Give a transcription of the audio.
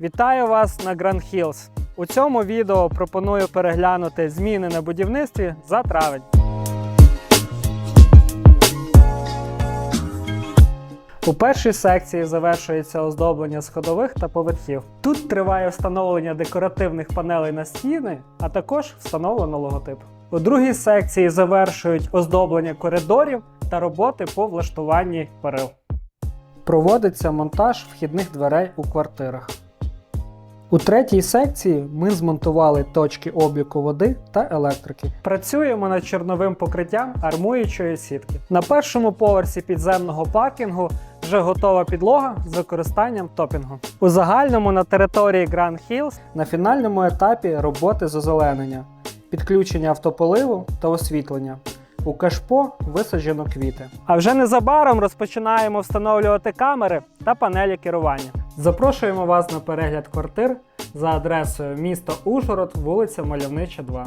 Вітаю вас на Grand Hills. У цьому відео пропоную переглянути зміни на будівництві за травень. У першій секції завершується оздоблення сходових та поверхів. Тут триває встановлення декоративних панелей на стіни, а також встановлено логотип. У другій секції завершують оздоблення коридорів та роботи по влаштуванні перил. Проводиться монтаж вхідних дверей у квартирах. У третій секції ми змонтували точки обліку води та електрики. Працюємо над чорновим покриттям армуючої сітки. На першому поверсі підземного паркінгу вже готова підлога з використанням топінгу. У загальному на території Grand Hills на фінальному етапі роботи з озеленення, підключення автополиву та освітлення. У кашпо висаджено квіти. А вже незабаром розпочинаємо встановлювати камери та панелі керування. Запрошуємо вас на перегляд квартир за адресою місто Ужгород, вулиця Мальовнича, 2.